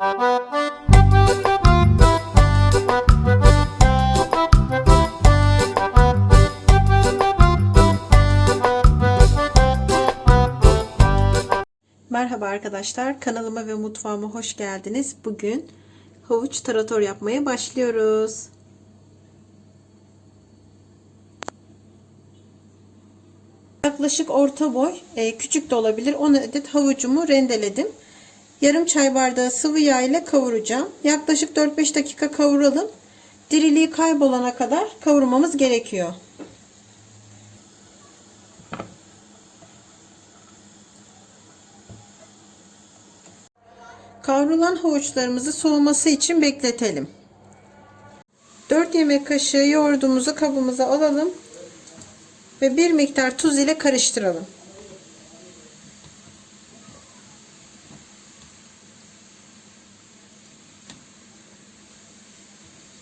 Merhaba arkadaşlar, kanalıma ve mutfağıma hoş geldiniz. Bugün havuç tarator yapmaya başlıyoruz. Yaklaşık orta boy, e, küçük de olabilir. 10 adet havucumu rendeledim. Yarım çay bardağı sıvı yağ ile kavuracağım. Yaklaşık 4-5 dakika kavuralım. Diriliği kaybolana kadar kavurmamız gerekiyor. Kavrulan havuçlarımızı soğuması için bekletelim. 4 yemek kaşığı yoğurdumuzu kabımıza alalım ve bir miktar tuz ile karıştıralım.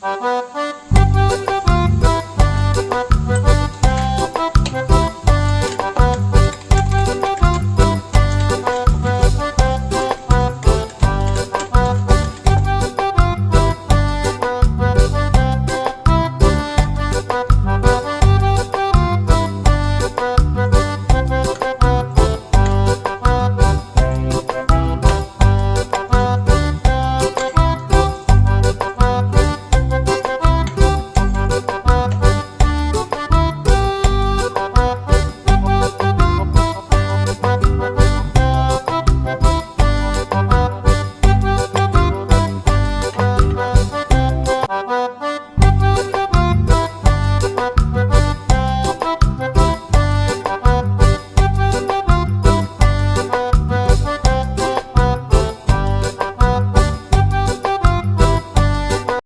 Música